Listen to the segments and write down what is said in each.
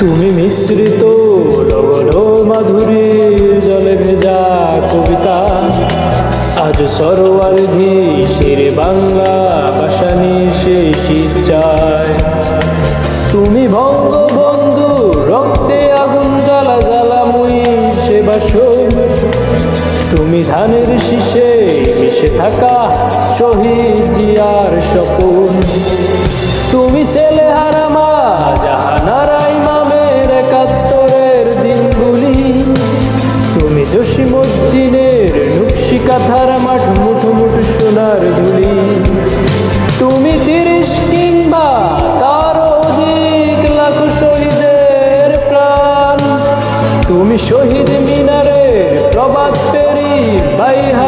তুমি মিশ্রিত লবণ মাধুরীর জলে ভেজা কবিতা। আজ সরোয়ারধি শিরে বাংলা ভাষানি সেই শীত চায়। তুমি বঙ্গবন্ধু রক্তে আগুন জ্বালা জ্বালাময়ী সেবা তুমি ধানের শীষে মিশে থাকা শহীদ জিয়ার স্বপন। তুমি ছেলে হারামা, জাহানারা কাথার মাঠ, মুঠো সোনার ধুলি। তুমি তিরিশ কিংবা তার অধিক লাখ শহীদের প্রাণ। তুমি শহীদ মিনারের প্রবাদ পেরি বাইহারা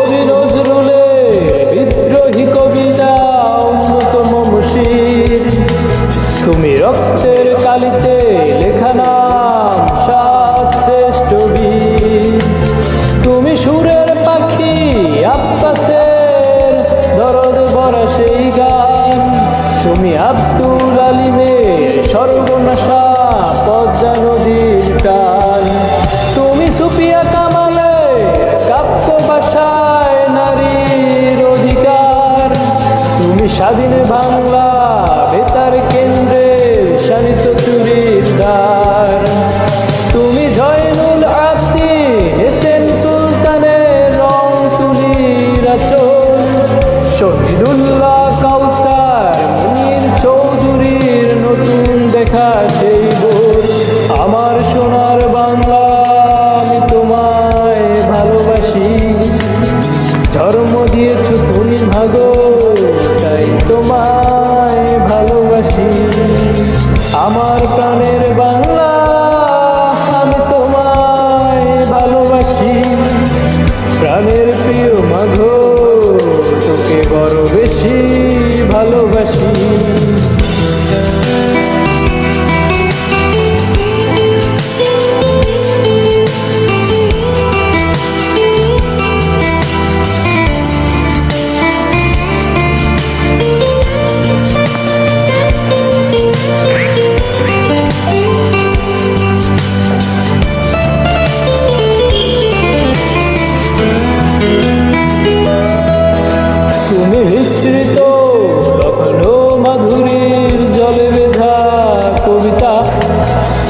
কবি নজরুলের বিদ্রোহী কবিতা অন্যতম মুশির তুমি রক্তের কালিতে লেখা নাম শ্রেষ্ঠ বীর। তুমি সুরের পাখি আব্বাসের দরদ ভরা সেই গান। তুমি আব্দুল আলিমের সর্বনাশা পদ্মা নদীর টান। স্বাধীন বাংলা বেতার কেন্দ্রে শানিত চুরিদার। দ্বার প্রাণের বাংলা আমি তোমায় ভালোবাসি। প্রাণের প্রিয় মাঘো তোকে বড় বেশি ভালোবাসি।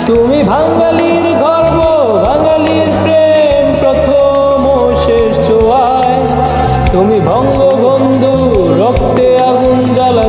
তুমি বাঙালির গর্ব বাঙালির প্রেম প্রথম শেষ চোয়ায় তুমি বঙ্গবন্ধু রক্তে আগুন জ্বালা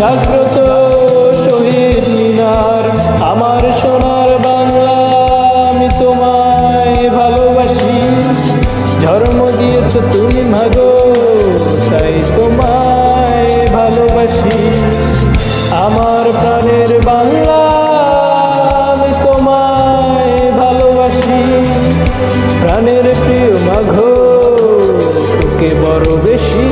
জাগ্রত শহীদ মিনার, আমার সোনার বাংলা আমি তোমায় ভালোবাসি। ধর্ম দিয়েছ তুমি মাগো, তাই তোমায় ভালোবাসি। আমার প্রাণের বাংলা আমি তোমায় ভালোবাসি। প্রাণের প্রিয় মাঘ তোকে বড় বেশি